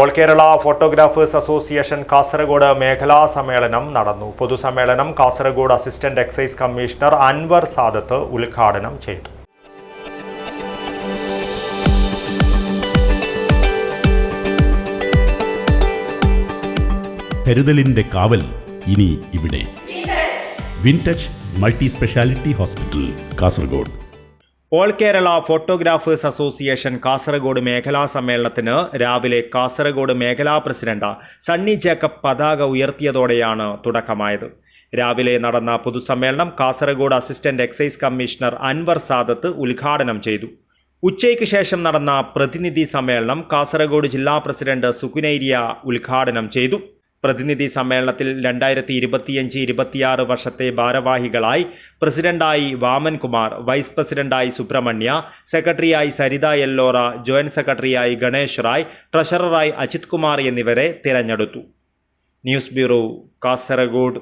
All Kerala photographers association Kasaragod മേഖലാ സമ്മേളനം നടന്നു. പൊതുസമ്മേളനം Kasaragod assistant excise commissioner Anwar Sadath ഉദ്ഘാടനം ചെയ്തു. കരുതലിന്റെ കാവൽ ഇനി ഇവിടെ. Wintouch multi speciality hospital Kasaragod. All Kerala photographers association Kasaragod മേഖലാ സമ്മേളനത്തിന് രാവിലെ കാസർഗോഡ് മേഖലാ പ്രസിഡന്റ് സണ്ണി ജേക്കബ് പതാക ഉയർത്തിയതോടെയാണ് തുടക്കമായത്. രാവിലെ നടന്ന പൊതുസമ്മേളനം Kasaragod assistant excise commissioner Anwar Sadath ഉദ്ഘാടനം ചെയ്തു. ഉച്ചയ്ക്ക് ശേഷം നടന്ന പ്രതിനിധി സമ്മേളനം കാസർഗോഡ് ജില്ലാ പ്രസിഡന്റ് സുകുനൈരിയ ഉദ്ഘാടനം ചെയ്തു. പ്രതിനിധി സമ്മേളനത്തിൽ രണ്ടായിരത്തി ഇരുപത്തിയഞ്ച് ഇരുപത്തിയാറ് വർഷത്തെ ഭാരവാഹികളായി പ്രസിഡന്റായി വാമൻകുമാർ വൈസ് പ്രസിഡന്റായി സുബ്രഹ്മണ്യ സെക്രട്ടറിയായി സരിത എല്ലോറ ജോയിന്റ് സെക്രട്ടറിയായി ഗണേഷ് റായ് ട്രഷററായി അജിത് കുമാർ എന്നിവരെ തിരഞ്ഞെടുത്തു. News bureau Kasaragod.